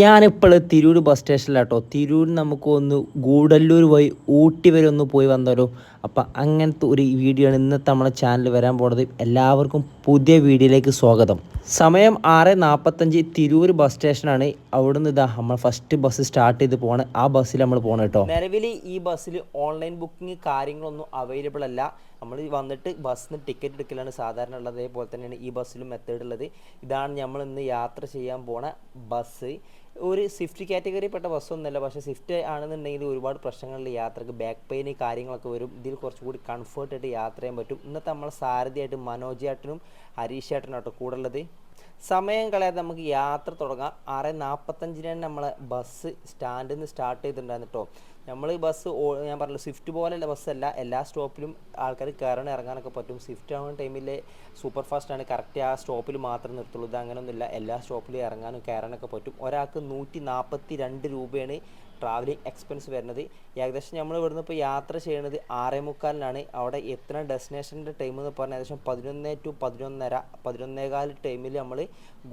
ഞാനിപ്പോൾ തിരൂർ ബസ് സ്റ്റേഷനിലാട്ടോ തിരൂർ നമുക്ക് ഒന്ന് ഗൂഡല്ലൂർ പോയി ഊട്ടി വരെ ഒന്ന് പോയി വന്നാലോ അപ്പം അങ്ങനത്തെ ഒരു വീഡിയോ ആണ് ഇന്നത്തെ നമ്മളെ ചാനൽ വരാൻ പോണത്. എല്ലാവർക്കും പുതിയ വീഡിയോയിലേക്ക് സ്വാഗതം. സമയം ആറ് നാൽപ്പത്തഞ്ച് തിരൂർ ബസ് സ്റ്റേഷനാണ് അവിടുന്ന് ഇതാ നമ്മൾ ഫസ്റ്റ് ബസ് സ്റ്റാർട്ട് ചെയ്ത് പോകണം ആ ബസ്സിൽ നമ്മൾ പോകണം കേട്ടോ നിലവിൽ ഈ ബസ്സിൽ ഓൺലൈൻ ബുക്കിംഗ് കാര്യങ്ങളൊന്നും അവൈലബിൾ അല്ല. നമ്മൾ വന്നിട്ട് ബസ്സിന് ടിക്കറ്റ് എടുക്കലാണ് സാധാരണ ഉള്ളത്. അതേപോലെ തന്നെയാണ് ഈ ബസ്സിലും മെത്തേഡ് ഉള്ളത്. ഇതാണ് നമ്മൾ ഇന്ന് യാത്ര ചെയ്യാൻ പോണ ബസ് ഒരു സ്വിഫ്റ്റ് കാറ്റഗറിപ്പെട്ട ബസ്സൊന്നുമല്ല. പക്ഷേ സ്വിഫ്റ്റ് ആണെന്നുണ്ടെങ്കിൽ ഒരുപാട് പ്രശ്നങ്ങളിൽ യാത്രയ്ക്ക് ബാക്ക് പെയിൻ കാര്യങ്ങളൊക്കെ വരും. ഇതിൽ കുറച്ചുകൂടി കംഫർട്ട് ആയിട്ട് യാത്ര ചെയ്യാൻ പറ്റും. ഇന്നത്തെ നമ്മൾ സാരഥിയായിട്ട് മനോജ് ചേട്ടനും ഹരീഷ് ചേട്ടനും ഉള്ളത് സമയം കളയാതെ നമുക്ക് യാത്ര തുടങ്ങാം. ആറ് നാൽപ്പത്തഞ്ചിന് തന്നെ നമ്മൾ ബസ് സ്റ്റാൻഡിൽ നിന്ന് സ്റ്റാർട്ട് ചെയ്തിട്ടുണ്ടായിരുന്നു കേട്ടോ നമ്മൾ ബസ് ഞാൻ പറഞ്ഞു സ്വിഫ്റ്റ് പോലെയുള്ള ബസ്സല്ല എല്ലാ സ്റ്റോപ്പിലും ആൾക്കാർ കയറാൻ ഇറങ്ങാനൊക്കെ പറ്റും. സ്വിഫ്റ്റ് ആവുന്ന ടൈമിൽ സൂപ്പർ ഫാസ്റ്റ് ആണ്. കറക്റ്റ് ആ സ്റ്റോപ്പിൽ മാത്രം നിർത്തുള്ളൂ. ഇത് അങ്ങനെയൊന്നുമില്ല എല്ലാ സ്റ്റോപ്പിലും ഇറങ്ങാനും കയറാനൊക്കെ പറ്റും. ഒരാൾക്ക് നൂറ്റി നാൽപ്പത്തി രണ്ട് രൂപയാണ് ട്രാവലിംഗ് എക്സ്പെൻസ് വരുന്നത്. ഏകദേശം നമ്മൾ ഇവിടുന്ന് ഇപ്പോൾ യാത്ര ചെയ്യുന്നത് ആറേ മുക്കാലിനാണ്. അവിടെ എത്തുന്ന ഡെസ്റ്റിനേഷന്റെ ടൈം എന്ന് പറഞ്ഞാൽ ഏകദേശം പതിനൊന്ന് ടു പതിനൊന്നര പതിനൊന്നേകാൽ ടൈമിൽ നമ്മൾ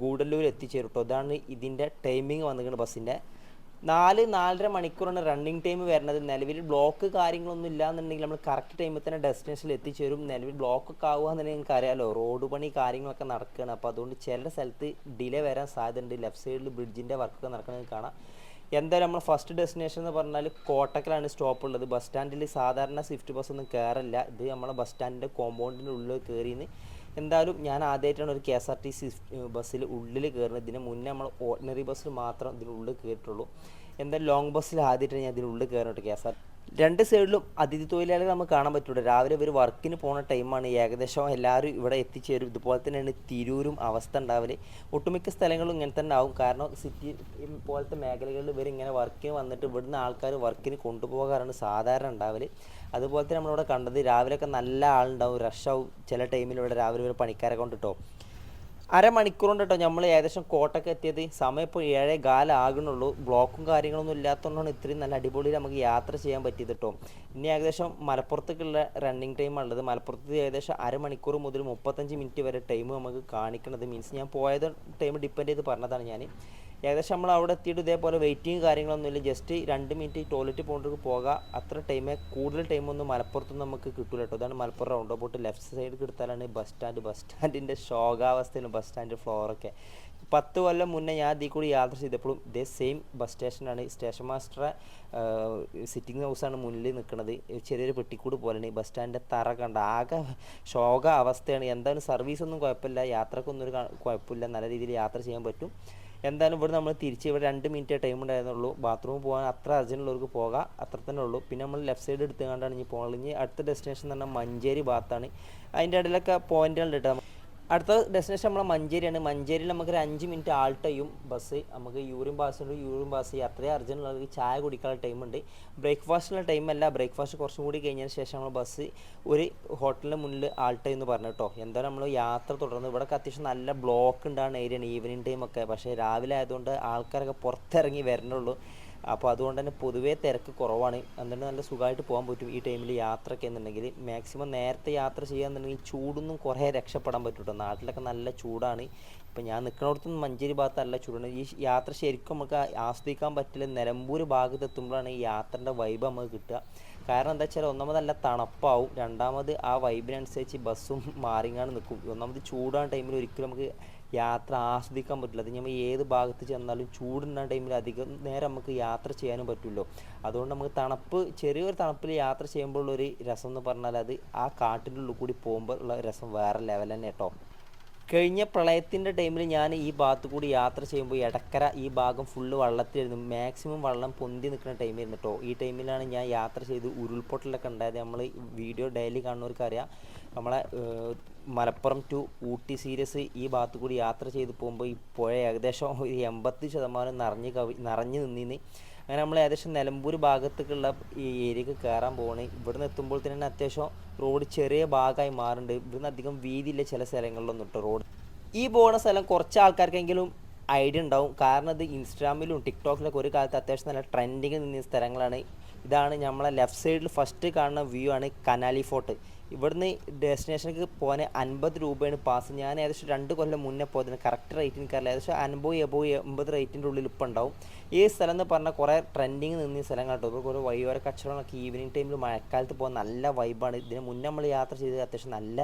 ഗൂഡല്ലൂർ എത്തിച്ചേരും കേട്ടോ അതാണ് ഇതിന്റെ ടൈമിങ് വന്നിരിക്കുന്നത് ബസ്സിന്റെ നാല് നാലര മണിക്കൂറാണ് റണ്ണിങ് ടൈം വരുന്നത്. നിലവിൽ ബ്ലോക്ക് കാര്യങ്ങളൊന്നും ഇല്ല എന്നുണ്ടെങ്കിൽ നമ്മൾ കറക്റ്റ് ടൈമിൽ തന്നെ ഡെസ്റ്റിനേഷനിൽ എത്തിച്ചേരും. നിലവിൽ ബ്ലോക്ക് ഒക്കെ ആവുക എന്നുണ്ടെങ്കിൽ നിങ്ങൾക്ക് അറിയാമല്ലോ റോഡ് പണി കാര്യങ്ങളൊക്കെ നടക്കുകയാണ് അപ്പോൾ അതുകൊണ്ട് ചില സ്ഥലത്ത് ഡിലേ വരാൻ സാധ്യതയുണ്ട്. ലെഫ്റ്റ് സൈഡിൽ ബ്രിഡ്ജിന്റെ വർക്കൊക്കെ നടക്കുന്നത് കാണാം. എന്തായാലും നമ്മൾ ഫസ്റ്റ് ഡെസ്റ്റിനേഷൻ എന്ന് പറഞ്ഞാൽ കോട്ടക്കലാണ് സ്റ്റോപ്പ് ഉള്ളത്. ബസ് സ്റ്റാൻഡിൽ സാധാരണ സ്വിഫ്റ്റ് ബസ് ഒന്നും കയറില്ല ഇത് നമ്മളെ ബസ് സ്റ്റാൻഡിന്റെ കോമ്പൗണ്ടിന്റെ ഉള്ളിൽ കയറിയെന്ന് എന്തായാലും ഞാൻ ആദ്യമായിട്ടാണ് ഒരു K S R T C ബസ്സിൽ ഉള്ളിൽ കയറുന്നത് ഇതിന് മുന്നേ നമ്മൾ ഓർഡിനറി ബസ്സിൽ മാത്രം ഇതിനുള്ളിൽ കയറിയിട്ടുള്ളൂ എന്തായാലും ലോങ് ബസ്സിൽ ആദ്യമായിട്ടാണ് ഞാൻ ഇതിനുള്ളിൽ കയറിയിട്ട് കെ എസ് ആർ രണ്ട് സൈഡിലും അതിഥി തൊഴിലാളികൾ നമുക്ക് കാണാൻ പറ്റുള്ളൂ രാവിലെ ഇവർ വർക്കിന് പോകുന്ന ടൈമാണ് ഏകദേശം എല്ലാവരും ഇവിടെ എത്തിച്ചേരും. ഇതുപോലെ തന്നെയാണ് തിരൂരും അവസ്ഥ ഉണ്ടാവൽ. ഒട്ടുമിക്ക സ്ഥലങ്ങളും ഇങ്ങനെ തന്നെ ആവും. കാരണം സിറ്റി പോലത്തെ മേഖലകളിൽ ഇവർ ഇങ്ങനെ വർക്കിന് വന്നിട്ട് ഇവിടുന്ന് ആൾക്കാർ വർക്കിന് കൊണ്ടുപോകാറാണ് സാധാരണ ഉണ്ടാവൽ. അതുപോലെ തന്നെ നമ്മളിവിടെ കണ്ടത് രാവിലെയൊക്കെ നല്ല ആളുണ്ടാവും. റഷാവും ചില ടൈമിൽ ഇവിടെ രാവിലെ ഇവർ പണിക്കാരെ കൊണ്ടിട്ടോ. അരമണിക്കൂർ കൊണ്ട് കേട്ടോ നമ്മൾ ഏകദേശം കോട്ടൊക്കെ എത്തിയത്. സമയം ഇപ്പോൾ ഏഴേ കാലാകണുള്ളൂ ബ്ലോക്കും കാര്യങ്ങളൊന്നും ഇല്ലാത്തതുകൊണ്ടാണ് ഇത്രയും നല്ല അടിപൊളിയിൽ നമുക്ക് യാത്ര ചെയ്യാൻ പറ്റിയത് കേട്ടോ. ഇനി ഏകദേശം മലപ്പുറത്തേക്കുള്ള റണ്ണിങ് ടൈം ഉള്ളത് മലപ്പുറത്ത് ഏകദേശം അരമണിക്കൂർ മുതൽ മുപ്പത്തഞ്ച് മിനിറ്റ് വരെ ടൈം നമുക്ക് കാണിക്കണത്. മീൻസ് ഞാൻ പോയത് ടൈം ഡിപ്പെൻഡ് ചെയ്ത് പറഞ്ഞതാണ് ഞാൻ ഏകദേശം നമ്മൾ അവിടെ എത്തിയിട്ട് ഇതേപോലെ വെയിറ്റിംഗ് കാര്യങ്ങളൊന്നുമില്ല ജസ്റ്റ് രണ്ട് മിനിറ്റ് ടോയ്ലറ്റ് പോകേണ്ടവർക്ക് പോകുക അത്ര ടൈമേ കൂടുതൽ ടൈമൊന്നും മലപ്പുറത്തൊന്നും നമുക്ക് കിട്ടില്ല കേട്ടോ. അതാണ് Malappuram roundabout left side എടുത്താലാണ് ബസ് സ്റ്റാൻഡ് ബസ് സ്റ്റാൻഡിന്റെ ശോകാവസ്ഥയിലും ബസ് സ്റ്റാൻഡ് ഫ്ലോറൊക്കെ പത്ത് കൊല്ലം മുന്നേ ഞാൻ ഇതിൽ കൂടി യാത്ര ചെയ്തപ്പോഴും ഇതേ സെയിം ബസ് സ്റ്റേഷനാണ് സ്റ്റേഷൻ മാസ്റ്ററെ സിറ്റിംഗ് ഹൗസാണ് മുന്നിൽ നിൽക്കുന്നത്. ചെറിയൊരു പെട്ടിക്കൂട് പോലെയാണ്. ബസ് സ്റ്റാൻഡിന്റെ തറ കണ്ട ആകെ ശോക അവസ്ഥയാണ് എന്തായാലും സർവീസ് ഒന്നും കുഴപ്പമില്ല. യാത്രക്കൊന്നും ഒരു കുഴപ്പമില്ല. നല്ല രീതിയിൽ യാത്ര ചെയ്യാൻ പറ്റും. എന്തായാലും ഇവിടെ നമ്മൾ തിരിച്ച് ഇവിടെ രണ്ട് മിനിറ്റ് ടൈം ഉണ്ടായിരുന്നുള്ളൂ. ബാത്റൂമിൽ പോകാൻ അത്ര അർജന്റ് ഉള്ളവർക്ക് പോകാം. അത്ര തന്നെ ഉള്ളൂ. പിന്നെ നമ്മൾ ലെഫ്റ്റ് സൈഡ് എടുത്ത് എടുത്തുകൊണ്ടാണ് ഇനി പോകുന്നത് ഇനി അടുത്ത ഡെസ്റ്റിനേഷൻ എന്ന് പറഞ്ഞാൽ മഞ്ചേരി ഭാഗത്താണ്. അതിന്റെ ഇടയിലൊക്കെ പോയിന്റുകളുണ്ട് കേട്ടോ അടുത്ത ഡെസ്റ്റിനേഷൻ നമ്മളെ മഞ്ചേരിയാണ്. മഞ്ചേരിയിൽ നമുക്ക് ഒരു അഞ്ച് മിനിറ്റ് ആൾട്ടയും ബസ് നമുക്ക് യൂറിൻ പാസ് ഉണ്ട്. യൂറിൻ പാസ് അത്രയും അർജന്റ് ഉള്ളത് ചായ കുടിക്കാനുള്ള ടൈം ഉണ്ട്. ബ്രേക്ക്ഫാസ്റ്റിനുള്ള ടൈം അല്ല. ബ്രേക്ക്ഫാസ്റ്റ് കുറച്ചും കൂടി കഴിഞ്ഞതിന് ശേഷം നമ്മൾ ബസ് ഒരു ഹോട്ടലിന്റെ മുന്നിൽ ആൾട്ട എന്ന് പറഞ്ഞു കേട്ടോ. എന്തായാലും നമ്മൾ യാത്ര തുടർന്ന് ഇവിടെ അത്യാവശ്യം നല്ല ബ്ലോക്ക് ഉണ്ടാകുന്ന ഏരിയയാണ് ഈവനിങ് ടൈമൊക്കെ പക്ഷേ രാവിലെ ആയതുകൊണ്ട് ആൾക്കാരൊക്കെ പുറത്തിറങ്ങി വരണുള്ളൂ അപ്പോൾ അതുകൊണ്ട് തന്നെ പൊതുവേ തിരക്ക് കുറവാണ്. എന്നിട്ട് നല്ല സുഖമായിട്ട് പോകാൻ പറ്റും ഈ ടൈമിൽ യാത്രയൊക്കെ എന്നുണ്ടെങ്കിൽ. മാക്സിമം നേരത്തെ യാത്ര ചെയ്യാന്നുണ്ടെങ്കിൽ ചൂടൊന്നും കുറേ രക്ഷപ്പെടാൻ പറ്റും കേട്ടോ നാട്ടിലൊക്കെ നല്ല ചൂടാണ്. ഇപ്പം ഞാൻ നിൽക്കുന്നിടത്തും മഞ്ചേരി ഭാഗത്ത് നല്ല ചൂടാണ്. ഈ യാത്ര ശരിക്കും നമുക്ക് ആസ്വദിക്കാൻ പറ്റില്ല. നിലമ്പൂർ ഭാഗത്ത് എത്തുമ്പോഴാണ് ഈ യാത്രന്റെ വൈബ് നമുക്ക് കിട്ടുക. കാരണം എന്താ വെച്ചാൽ ഒന്നാമതല്ല തണുപ്പാവും. രണ്ടാമത് ആ വൈബിനനുസരിച്ച് ബസ്സും മാറിങ്ങാണ് നിൽക്കും. ഒന്നാമത് ചൂടാണ് ടൈമിൽ ഒരിക്കലും നമുക്ക് യാത്ര ആസ്വദിക്കാൻ പറ്റില്ല. അത് നമ്മൾ ഏത് ഭാഗത്ത് ചെന്നാലും ചൂടുന്ന ടൈമിൽ അധികം നേരം നമുക്ക് യാത്ര ചെയ്യാനും പറ്റുമല്ലോ അതുകൊണ്ട് നമുക്ക് തണുപ്പ് ചെറിയൊരു തണുപ്പിൽ യാത്ര ചെയ്യുമ്പോൾ ഒരു രസം എന്ന് പറഞ്ഞാൽ അത് ആ കാട്ടിന്റെ ഉള്ളിൽ കൂടി പോകുമ്പോൾ ഉള്ള രസം വേറെ ലെവൽ തന്നെ കേട്ടോ കഴിഞ്ഞ പ്രളയത്തിന്റെ ടൈമിൽ ഞാൻ ഈ ഭാഗത്ത് കൂടി യാത്ര ചെയ്യുമ്പോൾ ഇടക്കര ഈ ഭാഗം ഫുള്ള് വള്ളത്തിലായിരുന്നു. മാക്സിമം വള്ളം പൊന്തി നിൽക്കുന്ന ടൈമായിരുന്നു കേട്ടോ ഈ ടൈമിലാണ് ഞാൻ യാത്ര ചെയ്ത് ഉരുൾപൊട്ടലൊക്കെ ഉണ്ടായത്. നമ്മൾ വീഡിയോ ഡെയിലി കാണുന്നവർക്ക് അറിയാം നമ്മളെ മലപ്പുറം ടു ഊട്ടി സീരീസ് ഈ ഭാഗത്ത് കൂടി യാത്ര ചെയ്ത് പോകുമ്പോൾ ഈ പുഴ ഏകദേശം ഒരു എൺപത്തി ശതമാനം നിറഞ്ഞ് കവി നിറഞ്ഞ് നിന്നിന്ന് അങ്ങനെ നമ്മൾ ഏകദേശം നിലമ്പൂർ ഭാഗത്തേക്കുള്ള ഈ ഏരിയക്ക് കയറാൻ പോവാണ്. ഇവിടുന്ന് എത്തുമ്പോൾ തന്നെ അത്യാവശ്യം റോഡ് ചെറിയ ഭാഗമായി മാറുന്നുണ്ട്. ഇവിടുന്ന് അധികം വീതിയില്ല ചില സ്ഥലങ്ങളിലൊന്നും കേട്ടോ റോഡ് ഈ പോകുന്ന സ്ഥലം കുറച്ച് ആൾക്കാർക്കെങ്കിലും ഐഡിയ ഉണ്ടാവും. കാരണം ഇത് ഇൻസ്റ്റാഗ്രാമിലും ടിക്ടോക്കിലൊക്കെ ഒരു കാലത്ത് അത്യാവശ്യം നല്ല ട്രെൻഡിങ് നിന്ന സ്ഥലങ്ങളാണ്. ഇതാണ് നമ്മളെ ലെഫ്റ്റ് സൈഡിൽ ഫസ്റ്റ് കാണുന്ന വ്യൂ ആണ് കനാലി ഫോർട്ട് ഇവിടുന്ന് ഡെസ്റ്റിനേഷനിലേക്ക് പോകാൻ അൻപത് രൂപയാണ് പാസ് ഞാൻ ഏകദേശം രണ്ട് കൊല്ലം മുന്നേ പോയതിന് കറക്റ്റ് റേറ്റ് എനിക്കറിയില്ല ഏകദേശം അൻപത് എബോ എൺപത് റേറ്റിന്റെ ഉള്ളിൽ ഇപ്പം ഉണ്ടാവും. ഈ സ്ഥലം എന്ന് പറഞ്ഞാൽ കുറേ ട്രെൻഡിങ് നിന്ന സ്ഥലം കേട്ടോ. ഇപ്പോൾ കുറേ വഴിയോര കച്ചവടങ്ങളൊക്കെ ഈവനിങ് ടൈമിൽ മഴക്കാലത്ത് പോകാൻ നല്ല വൈബാണ് ഇതിന് മുന്നേ നമ്മൾ യാത്ര ചെയ്ത് അത്യാവശ്യം നല്ല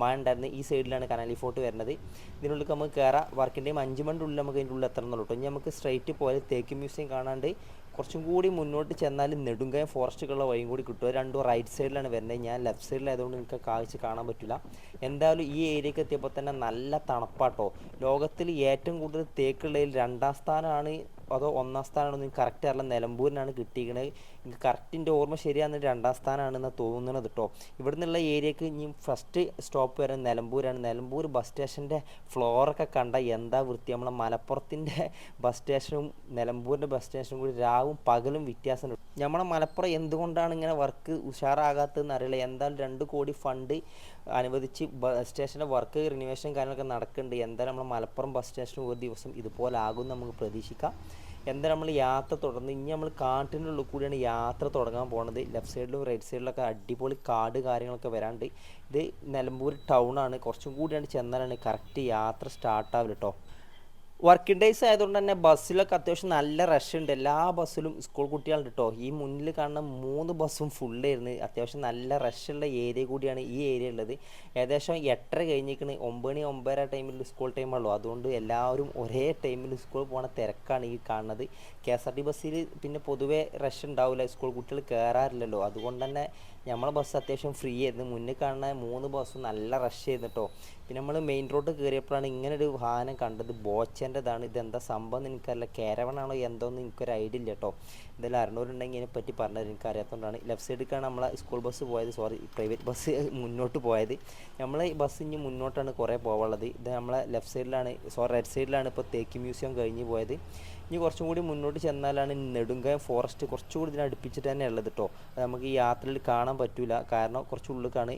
മഴ ഉണ്ടായിരുന്നു. ഈ സൈഡിലാണ് കനാലി ഫോർട്ട് വരുന്നത് ഇതിനുള്ളിൽ നമുക്ക് കയറാം വർക്കിന്റെ ടൈം അഞ്ച് മണിന്റെ ഉള്ളിൽ നമുക്ക് ഇതിന്റെ ഉള്ളിൽ എത്തണമെന്നുള്ളൂ കേട്ടോ. ഇനി നമുക്ക് സ്ട്രൈറ്റ് പോയാൽ തേക്ക് മ്യൂസിയം കാണാണ്ട് കുറച്ചും കൂടി മുന്നോട്ട് ചെന്നാൽ നെടുങ്കയം ഫോറസ്റ്റുകളുള്ള വഴിയും കൂടി കിട്ടുക രണ്ടും റൈറ്റ് സൈഡിലാണ് വരുന്നത്. ഞാൻ ലെഫ്റ്റ് സൈഡിലായതുകൊണ്ട് നിങ്ങൾക്ക് കാഴ്ച കാണാൻ പറ്റില്ല. എന്തായാലും ഈ ഏരിയക്ക് എത്തിയപ്പോൾ തന്നെ നല്ല തണുപ്പാട്ടോ. ലോകത്തിൽ ഏറ്റവും കൂടുതൽ തേക്കുള്ളതിൽ രണ്ടാം സ്ഥാനമാണ് അതോ ഒന്നാം സ്ഥാനമാണോ കറക്റ്റ് അറിയില്ല. നിലമ്പൂരിനാണ് കിട്ടിയിരിക്കുന്നത്. എനിക്ക് കറക്റ്റിന്റെ ഓർമ്മ ശരിയാന്ന് രണ്ടാം സ്ഥാനമാണെന്ന് തോന്നുന്നത് കേട്ടോ ഇവിടെ നിന്നുള്ള ഏരിയക്ക് ഇനി ഫസ്റ്റ് സ്റ്റോപ്പ് വരെ നിലമ്പൂരാണ്. നിലമ്പൂർ ബസ് സ്റ്റേഷന്റെ ഫ്ലോറൊക്കെ കണ്ട എന്താ വൃത്തി? നമ്മളെ മലപ്പുറത്തിന്റെ ബസ് സ്റ്റേഷനും നിലമ്പൂരിന്റെ ബസ് സ്റ്റേഷനും കൂടി രാവും പകലും വ്യത്യാസമുണ്ട്. നമ്മളെ മലപ്പുറം എന്തുകൊണ്ടാണ് ഇങ്ങനെ വർക്ക് ഉഷാറാകാത്തതെന്ന് അറിയില്ല. എന്തായാലും രണ്ട് കോടി ഫണ്ട് അനുവദിച്ച് ബസ് സ്റ്റേഷന്റെ വർക്ക് റിനുവേഷൻ കാര്യങ്ങളൊക്കെ നടക്കുന്നുണ്ട്. എന്തായാലും നമ്മളെ മലപ്പുറം ബസ് സ്റ്റേഷൻ ഒരു ദിവസം ഇതുപോലെ ആകും നമുക്ക് പ്രതീക്ഷിക്കാം. എന്തായാലും നമ്മൾ യാത്ര തുടർന്ന് ഇനി നമ്മൾ കാട്ടിന്റെ ഉള്ളിൽ കൂടിയാണ് യാത്ര തുടങ്ങാൻ പോകുന്നത് ലെഫ്റ്റ് സൈഡിലും റൈറ്റ് സൈഡിലൊക്കെ അടിപൊളി കാട് കാര്യങ്ങളൊക്കെ വരാണ്ട്. ഇത് നിലമ്പൂർ ടൗൺ ആണ്. കുറച്ചും കൂടിയാണ് ചെന്നാലാണ് കറക്റ്റ് യാത്ര സ്റ്റാർട്ട് ആവില്ല കേട്ടോ വർക്കിംഗ് ഡേയ്സ് ആയതുകൊണ്ട് തന്നെ ബസ്സിലൊക്കെ അത്യാവശ്യം നല്ല റഷ് ഉണ്ട്. എല്ലാ ബസ്സിലും സ്കൂൾ കുട്ടികളുണ്ട് കേട്ടോ ഈ മുന്നിൽ കാണുന്ന മൂന്ന് ബസ്സും ഫുള്ളായിരുന്നു അത്യാവശ്യം നല്ല റഷുള്ള ഏരിയ കൂടിയാണ് ഈ ഏരിയ ഉള്ളത്. ഏകദേശം എട്ടര കഴിഞ്ഞിരിക്കണ്. ഒമ്പത് മണി ഒമ്പതര ടൈമിൽ സ്കൂൾ ടൈമുള്ളൂ അതുകൊണ്ട് എല്ലാവരും ഒരേ ടൈമിൽ സ്കൂൾ പോണ തിരക്കാണ് ഈ കാണുന്നത്. കെ എസ് ആർ ടി ബസ്സിൽ പിന്നെ പൊതുവേ റഷ് ഉണ്ടാവില്ല സ്കൂൾ കുട്ടികൾ കയറാറില്ലല്ലോ അതുകൊണ്ട് തന്നെ നമ്മളെ ബസ് അത്യാവശ്യം ഫ്രീ ആയിരുന്നു. മുന്നിൽ കാണുന്ന മൂന്ന് ബസ്സും നല്ല റഷ് ചെയ്യുന്നു കേട്ടോ പിന്നെ നമ്മൾ മെയിൻ റോഡ് കയറിയപ്പോഴാണ് ഇങ്ങനെ ഒരു വാഹനം കണ്ടത്. ബോച്ചന്റെതാണ്. ഇതെന്താ സംഭവം എന്ന് എനിക്കറിയില്ല. കാരവണാണോ എന്തോന്ന് എനിക്കൊരു ഐഡിയ ഇല്ല കേട്ടോ. എന്തായാലും അറിഞ്ഞവരുണ്ടെങ്കിൽ ഇതിനെ പറ്റി പറഞ്ഞത് എനിക്ക് അറിയാത്തതുകൊണ്ടാണ് ലെഫ്റ്റ് സൈഡിലേക്കാണ് നമ്മളെ സ്കൂൾ ബസ് പോയത്. സോറി പ്രൈവറ്റ് ബസ് മുന്നോട്ട് പോയത്. നമ്മളെ ബസ് ഇനി മുന്നോട്ടാണ് കുറേ പോകാനുള്ളത് ഇത് നമ്മളെ ലെഫ്റ്റ് സൈഡിലാണ് സോറി റൈറ്റ് സൈഡിലാണ് ഇപ്പോൾ തേക്ക് മ്യൂസിയം കഴിഞ്ഞ് പോയത്. ഇനി കുറച്ചും കൂടി മുന്നോട്ട് ചെന്നാലാണ് നെടുങ്കയം ഫോറസ്റ്റ് കുറച്ചുകൂടി ഇതിനെ അടുപ്പിച്ചിട്ട് തന്നെ ഉള്ളത് കേട്ടോ. നമുക്ക് ഈ യാത്രയിൽ കാണാൻ പറ്റില്ല കാരണം കുറച്ച് ഉള്ളിലേക്കാണ്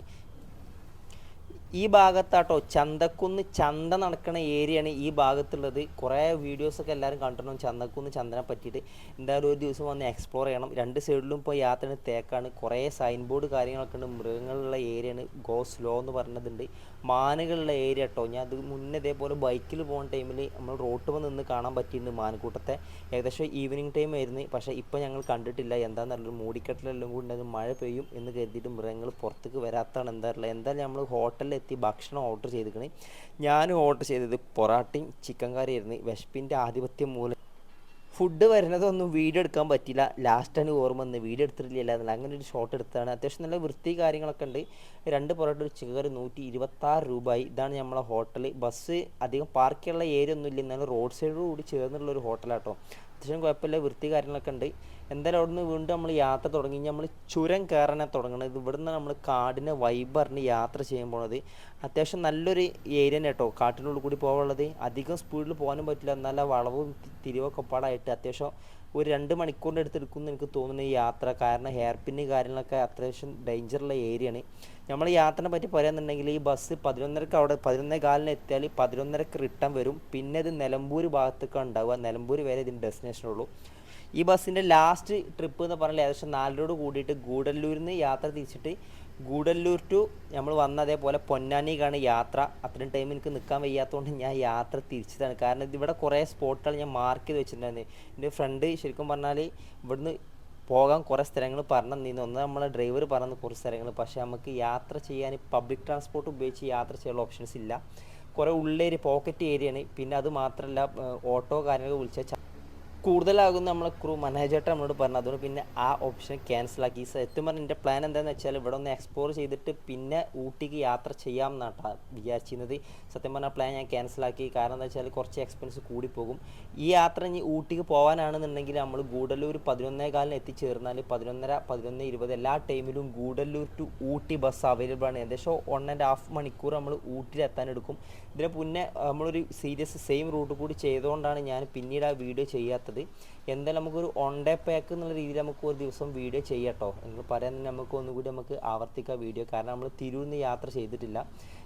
ഈ ഭാഗത്താട്ടോ ചന്തക്കുന്ന് ചന്ത നടക്കുന്ന ഏരിയയാണ് ഈ ഭാഗത്തുള്ളത്. കുറേ വീഡിയോസൊക്കെ എല്ലാവരും കണ്ടിട്ടുണ്ടാവും ചന്തക്കുന്ന് ചന്തനെ പറ്റിയിട്ട്. എന്തായാലും ഒരു ദിവസം വന്ന് എക്സ്പ്ലോർ ചെയ്യണം. രണ്ട് സൈഡിലും ഇപ്പോൾ യാത്ര തേക്കാണ് കുറേ സൈൻ ബോർഡ് കാര്യങ്ങളൊക്കെ ഉണ്ട്. മൃഗങ്ങളുള്ള ഏരിയയാണ്. ഗോ സ്ലോ എന്ന് പറഞ്ഞതുണ്ട് മാനുകളുള്ള ഏരിയ കേട്ടോ ഞാൻ അത് മുന്നേ ഇതേപോലെ ബൈക്കിൽ പോകുന്ന ടൈമിൽ നമ്മൾ റോട്ടിൽ നിന്ന് കാണാൻ പറ്റിയിട്ടുണ്ട് മാനക്കൂട്ടത്തെ ഏകദേശം ഈവനിങ് ടൈം ആയിരുന്നു. പക്ഷേ ഇപ്പോൾ ഞങ്ങൾ കണ്ടിട്ടില്ല. എന്താണെന്ന് പറഞ്ഞാൽ മൂടിക്കെട്ടിലെല്ലാം കൂടി ഉണ്ടായിരുന്നു. മഴ പെയ്യും എന്ന് കരുതിയിട്ട് മൃഗങ്ങൾ പുറത്തേക്ക് വരാത്തതാണ്. എന്താ അറിയില്ല. എന്തായാലും നമ്മൾ ഹോട്ടലിൽ എത്തി ഭക്ഷണം ഓർഡർ ചെയ്തിരിക്കണേ. ഞാനും ഓർഡർ ചെയ്തത് പൊറാട്ടയും ചിക്കൻ കറിയായിരുന്നു വിശപ്പിന്റെ ആധിപത്യം മൂലം ഫുഡ് വരുന്നതൊന്നും വീഡിയോ എടുക്കാൻ പറ്റില്ല. ലാസ്റ്റാണ് ഓർമ്മ വന്ന് വീഡിയോ എടുത്തിട്ടില്ല എന്നല്ല അങ്ങനെ ഒരു ഷോട്ട് എടുത്താണ് അത്യാവശ്യം നല്ല വൃത്തി കാര്യങ്ങളൊക്കെ ഉണ്ട്. രണ്ട് പൊറോട്ട ഒരു ചിക്കൻ കറി നൂറ്റി ഇരുപത്താറ് രൂപയായി ഇതാണ് നമ്മളെ ഹോട്ടൽ ബസ് അധികം പാർക്ക് ഏരിയ ഒന്നും ഇല്ല. എന്നാലും റോഡ് സൈഡോട് കൂടി ചേർന്നുള്ള ഒരു ഹോട്ടലാട്ടോ അത്യാവശ്യം കുഴപ്പമില്ല വൃത്തി കാര്യങ്ങളൊക്കെ ഉണ്ട്. എന്തായാലും അവിടെ നിന്ന് വീണ്ടും നമ്മൾ യാത്ര തുടങ്ങി. നമ്മൾ ചുരം കയറാൻ തുടങ്ങണത്. ഇവിടെ ഇവിടുന്ന് നമ്മൾ കാടിനെ വൈബ് അറിഞ്ഞ് യാത്ര ചെയ്യാൻ പോണത്. അത്യാവശ്യം നല്ലൊരു ഏരിയ തന്നെ കേട്ടോ കാട്ടിനുള്ളിൽ കൂടി പോകാനുള്ളത് അധികം സ്പീഡിൽ പോകാനും പറ്റില്ല. എന്നാൽ വളവും തിരിവൊക്കെ പാടായിട്ട് അത്യാവശ്യം ഒരു രണ്ട് മണിക്കൂറിന്റെ അടുത്ത് എടുക്കുമെന്ന് എനിക്ക് തോന്നുന്നു ഈ യാത്ര. കാരണം ഹെയർ പിന്ന് കാര്യങ്ങളൊക്കെ അത്യാവശ്യം ഡേഞ്ചറുള്ള ഏരിയയാണ് നമ്മൾ യാത്രനെ പറ്റി പറയുകയെന്നുണ്ടെങ്കിൽ ഈ ബസ് പതിനൊന്നരക്ക് അവിടെ പതിനൊന്നേ കാലിന് എത്തിയാൽ പതിനൊന്നരക്ക് റിട്ടേൺ വരും. പിന്നെ ഇത് നിലമ്പൂർ ഭാഗത്തൊക്കെ ഉണ്ടാവുക. നിലമ്പൂർ വരെ ഇതിന്റെ ഡെസ്റ്റിനേഷൻ ഉള്ളൂ. ഈ ബസ്സിന്റെ ലാസ്റ്റ് ട്രിപ്പ് എന്ന് പറഞ്ഞാൽ ഏകദേശം നാലരോട് കൂടിയിട്ട് ഗൂഡല്ലൂരിൽ നിന്ന് യാത്ര തിരിച്ചിട്ട് ഗൂഡല്ലൂർ ടു നമ്മൾ വന്ന അതേപോലെ പൊന്നാനിക്കാണ് യാത്ര. അത്രയും ടൈം എനിക്ക് നിൽക്കാൻ വയ്യാത്തതുകൊണ്ട് ഞാൻ യാത്ര തിരിച്ചതാണ്. കാരണം ഇതിവിടെ കുറേ സ്പോട്ടുകൾ ഞാൻ മാർക്ക് ചെയ്ത് വെച്ചിട്ടുണ്ടായിരുന്നു. എന്റെ ഫ്രണ്ട് ശരിക്കും പറഞ്ഞാൽ ഇവിടുന്ന് പോകാൻ കുറേ സ്ഥലങ്ങൾ പറഞ്ഞു നിന്ന് ഒന്ന് നമ്മളെ ഡ്രൈവർ പറഞ്ഞു കുറച്ച് സ്ഥലങ്ങൾ. പക്ഷേ നമുക്ക് യാത്ര ചെയ്യാൻ പബ്ലിക് ട്രാൻസ്പോർട്ട് ഉപയോഗിച്ച് യാത്ര ചെയ്യാനുള്ള ഓപ്ഷൻസ് ഇല്ല. കുറേ ഉള്ളേരി പോക്കറ്റ് ഏരിയയാണ് പിന്നെ അത് മാത്രമല്ല ഓട്ടോ കാര്യങ്ങൾ വിളിച്ചാൽ കൂടുതലാകും നമ്മളെ ക്രൂ മാനേജർട്ട് നമ്മളോട് പറഞ്ഞു അതുകൊണ്ട് പിന്നെ ആ ഓപ്ഷൻ ക്യാൻസലാക്കി സത്യം പറഞ്ഞാൽ എന്റെ പ്ലാൻ എന്താണെന്ന് വെച്ചാൽ ഇവിടെ ഒന്ന് എക്സ്പ്ലോർ ചെയ്തിട്ട് പിന്നെ ഊട്ടിക്ക് യാത്ര ചെയ്യാം എന്നാട്ടാ വിചാരിച്ചിരുന്നത്. സത്യം പറഞ്ഞാൽ പ്ലാൻ ഞാൻ ക്യാൻസലാക്കി കാരണം എന്താ വെച്ചാൽ കുറച്ച് എക്സ്പെൻസ് കൂടിപ്പോകും. ഈ യാത്ര ഇനി ഊട്ടിക്ക് പോകാനാണെന്നുണ്ടെങ്കിൽ നമ്മൾ ഗൂഡല്ലൂർ പതിനൊന്നേ കാലിന് എത്തിച്ചേർന്നാൽ പതിനൊന്നര പതിനൊന്ന് ഇരുപത് എല്ലാ ടൈമിലും Gudalur to Ooty bus available ആണ്. ഏകദേശം വൺ ആൻഡ് ഹാഫ് മണിക്കൂർ നമ്മൾ ഊട്ടിയിൽ എത്താനെടുക്കും ഇതിന് മുന്നേ നമ്മളൊരു സീരിയസ് സെയിം റൂട്ട് കൂടി ചെയ്തുകൊണ്ടാണ് ഞാൻ പിന്നീട് ആ വീഡിയോ ചെയ്യാത്തത്. ചെയ്യാത്തത് എന്തായാലും നമുക്കൊരു ഓൺ ഡേ പാക്ക് എന്നുള്ള രീതിയിൽ നമുക്ക് ഒരു ദിവസം വീഡിയോ ചെയ്യട്ടോ. നിങ്ങൾ പറയാൻ തന്നെ നമുക്ക് ഒന്നുകൂടി നമുക്ക് ആവർത്തിക്കാം വീഡിയോ കാരണം നമ്മൾ തിരൂരിൽ നിന്ന് യാത്ര ചെയ്തിട്ടില്ല.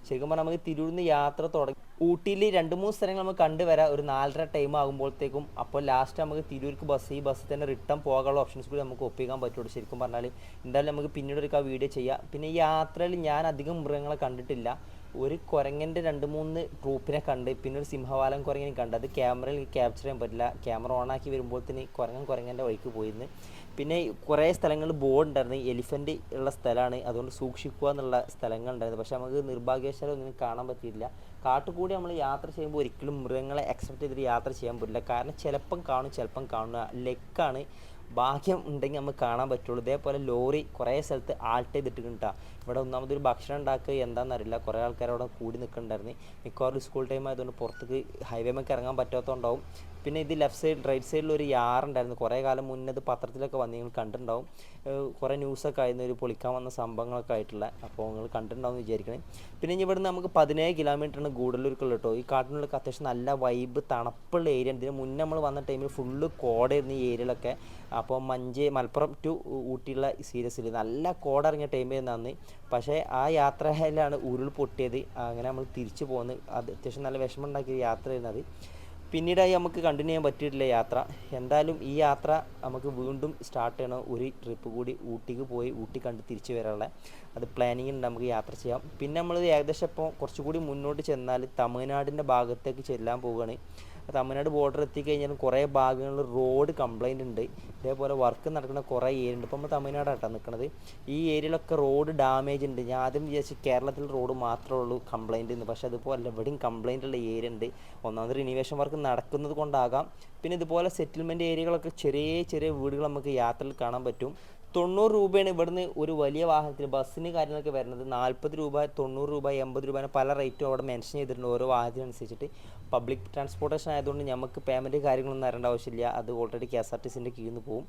ശരിക്കും പറഞ്ഞാൽ നമുക്ക് തിരൂരിൽ നിന്ന് യാത്ര തുടങ്ങി ഊട്ടിയിൽ രണ്ട് മൂന്ന് സ്ഥലങ്ങൾ നമുക്ക് കണ്ടുവരാം ഒരു നാലര ടൈം ആകുമ്പോഴത്തേക്കും. അപ്പോൾ ലാസ്റ്റ് നമുക്ക് തിരൂർക്ക് ബസ് ഈ ബസ്സിൽ തന്നെ റിട്ടേൺ പോകാനുള്ള ഓപ്ഷൻസ് കൂടി നമുക്ക് ഒപ്പിക്കാൻ പറ്റുള്ളൂ. ശരിക്കും പറഞ്ഞാൽ എന്തായാലും നമുക്ക് പിന്നീട് ഒരു വീഡിയോ ചെയ്യാം. പിന്നെ ഈ യാത്രയിൽ ഞാൻ അധികം മൃഗങ്ങളെ കണ്ടിട്ടില്ല. ഒരു കുരങ്ങന്റെ രണ്ട് മൂന്ന് ട്രൂപ്പിനെ കണ്ട് പിന്നെ ഒരു സിംഹവാലം കുരങ്ങനെ കണ്ട്. അത് ക്യാമറയിൽ ക്യാപ്ചർ ചെയ്യാൻ പറ്റില്ല. ക്യാമറ ഓണാക്കി തന്നെ കുരങ്ങൻ കുരങ്ങന്റെ വഴിക്ക് പോയിന്ന്. പിന്നെ കുറേ സ്ഥലങ്ങളിൽ ബോർഡ് ഉണ്ടായിരുന്നു എലിഫന്റ് ഉള്ള സ്ഥലമാണ്. അതുകൊണ്ട് സൂക്ഷിക്കുക എന്നുള്ള സ്ഥലങ്ങൾ ഉണ്ടായിരുന്നു പക്ഷേ നമുക്ക് നിർഭാഗ്യവശാലും ഒന്നും കാണാൻ പറ്റിയില്ല കാട്ടുകൂടി നമ്മൾ യാത്ര ചെയ്യുമ്പോൾ ഒരിക്കലും മൃഗങ്ങളെ അക്സെപ്റ്റ് ചെയ്തിട്ട് യാത്ര ചെയ്യാൻ പറ്റില്ല. കാരണം ചിലപ്പം കാണും ചിലപ്പം കാണുക ലെക്കാണ് ഭാഗ്യം ഉണ്ടെങ്കിൽ നമുക്ക് കാണാൻ പറ്റുള്ളൂ. ഇതേപോലെ ലോറി കുറേ സ്ഥലത്ത് ആൾട്ട് ചെയ്തിട്ട് കിട്ടുക ഇവിടെ ഒന്നാമതൊരു ഭക്ഷണം ഉണ്ടാക്കുക എന്താണെന്നറിയില്ല കുറേ ആൾക്കാർ അവിടെ കൂടി നിൽക്കുന്നുണ്ടായിരുന്നു. മിക്കവാറും സ്കൂൾ ടൈം ആയതുകൊണ്ട് പുറത്തേക്ക് ഹൈവേമൊക്കെ ഇറങ്ങാൻ പറ്റാത്തതുണ്ടാവും പിന്നെ ഇത് ലെഫ്റ്റ് സൈഡ് റൈറ്റ് സൈഡിൽ ഒരു യാറുണ്ടായിരുന്നു കുറേ കാലം മുന്നേ ഇത് പത്രത്തിലൊക്കെ വന്ന് നിങ്ങൾ കണ്ടിട്ടുണ്ടാവും. കുറേ ന്യൂസൊക്കെ ആയിരുന്നു ഒരു പൊളിക്കാൻ വന്ന സംഭവങ്ങളൊക്കെ ആയിട്ടുള്ള. അപ്പോൾ നിങ്ങൾ കണ്ടിട്ടുണ്ടാവും എന്ന് വിചാരിക്കണേ. പിന്നെ ഇനി ഇവിടുന്ന് നമുക്ക് പതിനേഴ് കിലോമീറ്ററാണ് ഗൂഡല്ലൂർക്കുള്ള കേട്ടോ ഈ കാട്ടിനുള്ളിൽ അത്യാവശ്യം നല്ല വൈബ് തണുപ്പുള്ള ഏരിയ ഇതിന് മുന്നേ നമ്മൾ വന്ന ടൈമിൽ ഫുള്ള് കോടയായിരുന്നു ഈ ഏരിയയിലൊക്കെ അപ്പോൾ മഞ്ചേ മലപ്പുറം ടു ഊട്ടിയുള്ള സീരീസിൽ നല്ല കോട ഇറങ്ങിയ ടൈമിൽ അന്ന്. പക്ഷേ ആ യാത്രയിലാണ് ഉരുൾ പൊട്ടിയത്. അങ്ങനെ നമ്മൾ തിരിച്ചു പോകുന്നത് അത് അത്യാവശ്യം നല്ല വിഷമം ഉണ്ടാക്കിയ യാത്രയായിരുന്നു അത്. പിന്നീടായി നമുക്ക് കണ്ടിന്യൂ ചെയ്യാൻ പറ്റിയിട്ടില്ല യാത്ര. എന്തായാലും ഈ യാത്ര നമുക്ക് വീണ്ടും സ്റ്റാർട്ട് ചെയ്യണം. ഒരു ട്രിപ്പ് കൂടി ഊട്ടിക്ക് പോയി ഊട്ടി കണ്ട് തിരിച്ചു വരാനുള്ള അത് പ്ലാനിങ്ങിൽ നമുക്ക് യാത്ര ചെയ്യാം. പിന്നെ നമ്മൾ ഏകദേശം ഇപ്പോൾ കുറച്ചുകൂടി മുന്നോട്ട് ചെന്നാൽ തമിഴ്നാടിന്റെ ഭാഗത്തേക്ക് ചെല്ലാൻ പോവുകയാണ്. തമിഴ്നാട് ബോർഡർ എത്തിക്കഴിഞ്ഞാലും കുറേ ഭാഗങ്ങളിൽ റോഡ് കംപ്ലൈന്റ് ഉണ്ട്. ഇതേപോലെ വർക്ക് നടക്കുന്ന കുറേ ഏരിയ ഉണ്ട്. ഇപ്പോൾ നമ്മൾ തമിഴ്നാടാട്ടോ നിൽക്കുന്നത് ഈ ഏരിയയിലൊക്കെ റോഡ് ഡാമേജ് ഉണ്ട്. ഞാൻ ആദ്യം വിചാരിച്ചു കേരളത്തിൽ റോഡ് മാത്രമേ ഉള്ളൂ കംപ്ലൈന്റ് എന്ന്. പക്ഷേ അതുപോലെ എവിടെയും കംപ്ലൈന്റ് ഉള്ള ഏരിയ ഉണ്ട്. ഒന്നാമത് റിനോവേഷൻ വർക്ക് നടക്കുന്നത് കൊണ്ടാകാം. പിന്നെ ഇതുപോലെ സെറ്റിൽമെന്റ് ഏരിയകളൊക്കെ ചെറിയ ചെറിയ വീടുകൾ നമുക്ക് യാത്രയിൽ കാണാൻ പറ്റും. തൊണ്ണൂറ് രൂപയാണ് ഇവിടുന്ന് ഒരു വലിയ വാഹനത്തിന് ബസ്സിന് കാര്യങ്ങളൊക്കെ വരുന്നത്. നാൽപ്പത് രൂപ തൊണ്ണൂറ് രൂപ എൺപത് രൂപ പല റേറ്റും അവിടെ മെൻഷൻ ചെയ്തിട്ടുണ്ട് ഓരോ വാഹനത്തിനനുസരിച്ചിട്ട്. പബ്ലിക് ട്രാൻസ്പോർട്ടേഷൻ ആയതുകൊണ്ട് നമുക്ക് പേയ്മെന്റ് കാര്യങ്ങളൊന്നും അറിയേണ്ട ആവശ്യമില്ല. അത് already K S R T സിന്റെ കീഴിൽ നിന്ന് പോകും.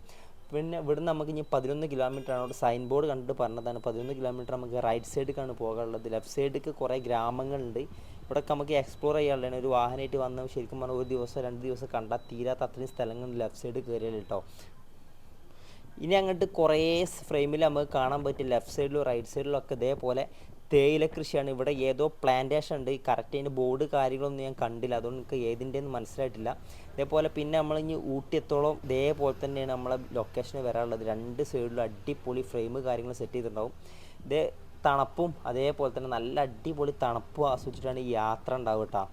പിന്നെ ഇവിടുന്ന് നമുക്ക് ഇനി പതിനൊന്ന് കിലോമീറ്റർ ആണ്. അവിടെ സൈൻ ബോർഡ് കണ്ടിട്ട് പറഞ്ഞതാണ്. പതിനൊന്ന് കിലോമീറ്റർ നമുക്ക് റൈറ്റ് സൈഡിലേക്കാണ് പോകാനുള്ളത്. ലെഫ്റ്റ് സൈഡിലേക്ക് കുറേ ഗ്രാമങ്ങളുണ്ട്. ഇവിടെ നമുക്ക് എക്സ്പ്ലോർ ചെയ്യാനുള്ളതാണ്. ഒരു വാഹനമായിട്ട് വന്ന് ശരിക്കും പറഞ്ഞാൽ ഒരു ദിവസം രണ്ട് ദിവസം കണ്ടാൽ തീരാത്ത അത്രയും സ്ഥലങ്ങൾ ലെഫ്റ്റ് സൈഡ് കയറിയാൽ കേട്ടോ ഇനി അങ്ങോട്ട് കുറേ ഫ്രെയിമിൽ നമുക്ക് കാണാൻ പറ്റും. ലെഫ്റ്റ് സൈഡിലും റൈറ്റ് സൈഡിലും ഒക്കെ ഇതേപോലെ തേയില കൃഷിയാണ്. ഇവിടെ ഏതോ പ്ലാന്റേഷൻ ഉണ്ട്. കറക്റ്റ് അതിന്റെ ബോർഡ് കാര്യങ്ങളൊന്നും ഞാൻ കണ്ടില്ല. അതുകൊണ്ട് എനിക്ക് ഒന്നും മനസ്സിലായിട്ടില്ല. ഇതേപോലെ പിന്നെ നമ്മൾ ഇനി ഊട്ടി എത്തോളം ഇതേപോലെ തന്നെയാണ് നമ്മളെ ലൊക്കേഷന് വരാനുള്ളത്. രണ്ട് സൈഡിലും അടിപൊളി ഫ്രെയിം കാര്യങ്ങൾ സെറ്റ് ചെയ്തിട്ടുണ്ടാവും. ഇത് തണുപ്പും അതേപോലെ തന്നെ നല്ല അടിപൊളി തണുപ്പും ആസ്വദിച്ചിട്ടാണ് യാത്ര ഉണ്ടാവുക കേട്ടോ.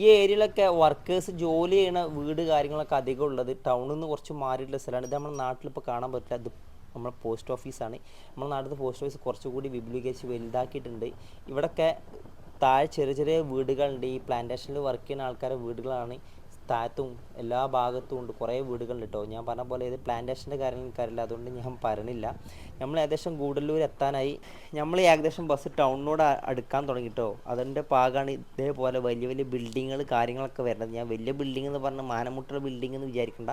ഈ ഏരിയയിലൊക്കെ വർക്കേഴ്സ് ജോലി ചെയ്യണ വീട് കാര്യങ്ങളൊക്കെ അധികം ഉള്ളത് ടൗണിൽ നിന്ന് കുറച്ച് മാറിയിട്ടുള്ള സ്ഥലമാണ്. ഇത് നമ്മുടെ നാട്ടിലിപ്പോൾ കാണാൻ പറ്റില്ല. അത് നമ്മുടെ പോസ്റ്റ് ഓഫീസാണ് നമ്മുടെ നാട്ടിലത്തെ പോസ്റ്റ് ഓഫീസ് കുറച്ചുകൂടി വിപുലീകരിച്ച് വലുതാക്കിയിട്ടുണ്ട്. ഇവിടെയൊക്കെ താഴെ ചെറിയ ചെറിയ വീടുകളുണ്ട്. ഈ പ്ലാന്റേഷനിൽ വർക്ക് ചെയ്യുന്ന ആൾക്കാരുടെ വീടുകളാണ്. താഴത്തും എല്ലാ ഭാഗത്തും ഉണ്ട്. കുറേ വീടുകളുണ്ട് കേട്ടോ ഞാൻ പറഞ്ഞ പോലെ ഇത് പ്ലാന്റേഷന്റെ കാര്യം എനിക്കറിയില്ല അതുകൊണ്ട് ഞാൻ പറഞ്ഞില്ല. നമ്മൾ ഏകദേശം ഗൂഡല്ലൂർ എത്താനായി. നമ്മൾ ഏകദേശം ബസ് ടൗണിനോട് അടുക്കാൻ തുടങ്ങി കേട്ടോ അതിന്റെ ഭാഗമാണ് ഇതേപോലെ വലിയ വലിയ ബിൽഡിങ്ങുകൾ കാര്യങ്ങളൊക്കെ വരുന്നത്. ഞാൻ വലിയ ബിൽഡിംഗ് എന്ന് പറഞ്ഞാൽ മാനമുട്ടുള്ള ബിൽഡിംഗ് എന്ന് വിചാരിക്കണ്ട.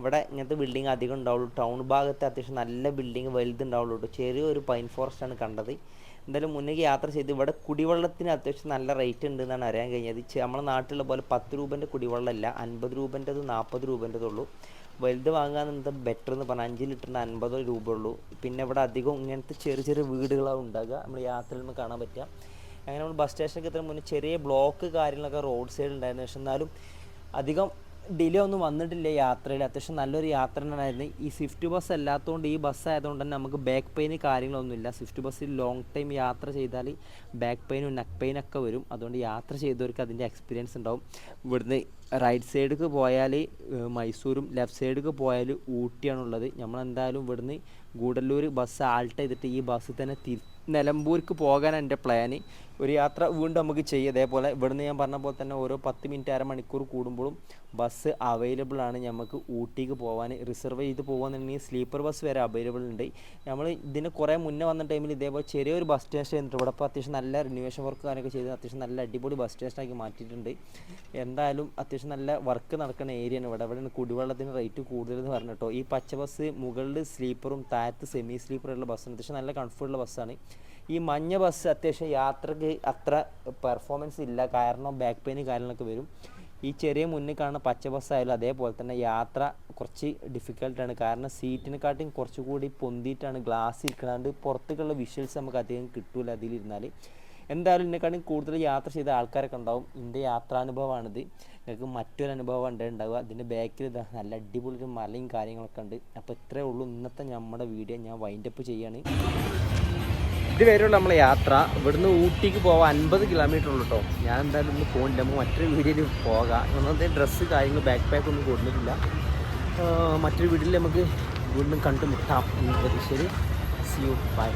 ഇവിടെ ഇങ്ങനത്തെ ബിൽഡിംഗ് അധികം ഉണ്ടാവുള്ളൂ. ടൗൺ ഭാഗത്ത് അത്യാവശ്യം നല്ല ബിൽഡിംഗ് വലുതുണ്ടാവുള്ളൂ കേട്ടോ ചെറിയൊരു പൈൻ ഫോറസ്റ്റാണ് കണ്ടത്. എന്തായാലും മുന്നേക്ക് യാത്ര ചെയ്ത് ഇവിടെ കുടിവെള്ളത്തിന് അത്യാവശ്യം നല്ല റേറ്റ് ഉണ്ട് എന്നാണ് അറിയാൻ കഴിഞ്ഞത്. നമ്മുടെ നാട്ടിലുള്ള പോലെ പത്ത് രൂപന്റെ കുടിവെള്ളമല്ല അൻപത് രൂപന്റെത് നാൽപ്പത് രൂപന്റെത് ഉള്ളൂ. വലുത് വാങ്ങാന്നത് ബെറ്റർ എന്ന് പറഞ്ഞാൽ അഞ്ച് ലിറ്ററിന് അൻപത് രൂപ ഉള്ളൂ പിന്നെ ഇവിടെ അധികം ഇങ്ങനത്തെ ചെറിയ ചെറിയ വീടുകളാണ് ഉണ്ടാകുക നമ്മൾ യാത്രയിൽ നിന്ന് കാണാൻ പറ്റുക. അങ്ങനെ നമ്മൾ ബസ് സ്റ്റേഷനിലേക്ക് എത്തുന്ന മുന്നേ ചെറിയ ബ്ലോക്ക് കാര്യങ്ങളൊക്കെ റോഡ് സൈഡ് ഉണ്ടായിരുന്നു. പക്ഷെ എന്നാലും അധികം ഡിലേ ഒന്നും വന്നിട്ടില്ല യാത്രയിൽ. അത്യാവശ്യം നല്ലൊരു യാത്ര തന്നെയായിരുന്നു ഈ സ്വിഫ്റ്റ് ബസ് അല്ലാത്തതുകൊണ്ട് ഈ ബസ് ആയതുകൊണ്ട് തന്നെ നമുക്ക് ബാക്ക് പെയിൻ കാര്യങ്ങളൊന്നുമില്ല സ്വിഫ്റ്റ് ബസ്സിൽ ലോങ് ടൈം യാത്ര ചെയ്താൽ ബാക്ക് പെയിനും നെക്ക് പെയിനൊക്കെ വരും. അതുകൊണ്ട് യാത്ര ചെയ്തവർക്ക് അതിന്റെ എക്സ്പീരിയൻസ് ഉണ്ടാവും. ഇവിടുന്ന് റൈറ്റ് സൈഡിലേക്ക് പോയാൽ മൈസൂരും ലെഫ്റ്റ് സൈഡിലേക്ക് പോയാൽ ഊട്ടിയാണുള്ളത്. നമ്മളെന്തായാലും ഇവിടുന്ന് ഗൂഡല്ലൂർ ബസ് ആൾട്ട് ചെയ്തിട്ട് ഈ ബസ്സിൽ തന്നെ തിരി നിലമ്പൂർക്ക് പോകാനാണ് എന്റെ പ്ലാന് ഒരു യാത്ര വീണ്ടും നമുക്ക് ചെയ്യാം. അതേപോലെ ഇവിടുന്ന് ഞാൻ പറഞ്ഞ പോലെ തന്നെ ഓരോ പത്ത് മിനിറ്റ് അരമണിക്കൂർ കൂടുമ്പോഴും ബസ് അവൈലബിൾ ആണ് നമുക്ക് ഊട്ടിക്ക് പോകാൻ റിസർവ് ചെയ്ത് പോകുകയാണെന്നുണ്ടെങ്കിൽ സ്ലീപ്പർ ബസ് വരെ അവൈലബിൾ ഉണ്ട്. നമ്മൾ ഇതിന് കുറേ മുന്നേ വന്ന ടൈമിൽ ഇതേപോലെ ചെറിയൊരു ബസ് സ്റ്റേഷൻ ഉണ്ട്. ഇവിടെ ഇപ്പോൾ അത്യാവശ്യം നല്ല റിനുവേഷൻ വർക്ക് കാര്യമൊക്കെ ചെയ്ത് അത്യാവശ്യം നല്ല അടിപൊളി ബസ് സ്റ്റേഷനാക്കി മാറ്റിയിട്ടുണ്ട്. എന്തായാലും അത്യാവശ്യം നല്ല വർക്ക് നടക്കുന്ന ഏരിയയാണ് ഇവിടെ ഇവിടെ കുടിവെള്ളത്തിന് റേറ്റ് കൂടുതലെന്ന് പറഞ്ഞിട്ടോ ഈ പച്ച ബസ് മുകളിൽ സ്ലീപ്പറും താഴത്ത് സെമി സ്ലീപ്പറുള്ള ബസ്സാണ് അത്യാവശ്യം നല്ല കംഫർട്ടുള്ള ബസ്സാണ് ഈ മഞ്ഞ ബസ് അത്യാവശ്യം യാത്രയ്ക്ക് അത്ര പെർഫോമൻസ് ഇല്ല. കാരണം ബാക്ക് പെയിൻ കാര്യങ്ങളൊക്കെ വരും. ഈ ചെറിയ മുന്നിൽ കാണുന്ന പച്ച ബസ്സായാലും അതേപോലെ തന്നെ യാത്ര കുറച്ച് ഡിഫിക്കൽട്ടാണ് കാരണം സീറ്റിനെക്കാട്ടിയും കുറച്ചുകൂടി പൊന്തിയിട്ടാണ് ഗ്ലാസ് ഇരിക്കണാണ്ട് പുറത്തേക്കുള്ള വിഷ്വൽസ് നമുക്ക് അധികം കിട്ടൂല അതിലിരുന്നാൽ എന്തായാലും എന്നെക്കാളും കൂടുതൽ യാത്ര ചെയ്ത ആൾക്കാരൊക്കെ ഉണ്ടാവും. എന്റെ യാത്രാനുഭവമാണിത്. നിങ്ങൾക്ക് മറ്റൊരു അനുഭവം ഉണ്ട് ഉണ്ടാവുക. അതിന്റെ ബാക്കിൽ നല്ല അടിപൊളി ഒരു മലയും കാര്യങ്ങളൊക്കെ ഉണ്ട്. അപ്പോൾ ഇത്രയേ ഉള്ളൂ ഇന്നത്തെ നമ്മുടെ വീഡിയോ ഞാൻ വൈൻഡപ്പ് ചെയ്യാണ്. ഇതുവരെയുള്ള നമ്മളെ യാത്ര ഇവിടുന്ന് ഊട്ടിക്ക് പോകാൻ അൻപത് കിലോമീറ്റർ ഉള്ളൂ കേട്ടോ ഞാൻ എന്തായാലും ഒന്ന് പോകുന്നില്ല മറ്റൊരു വീഡിയോയിൽ പോകാം. ഒന്നാമത്തെ ഡ്രസ്സ് കാര്യങ്ങൾ ബാക്ക് പാക്ക് ഒന്നും കൊടുത്തിട്ടില്ല. മറ്റൊരു വീട്ടിൽ നമുക്ക് വീണ്ടും കണ്ടുമുട്ടാം. എന്ന് പ്രതീക്ഷയിൽ സി യു ബൈ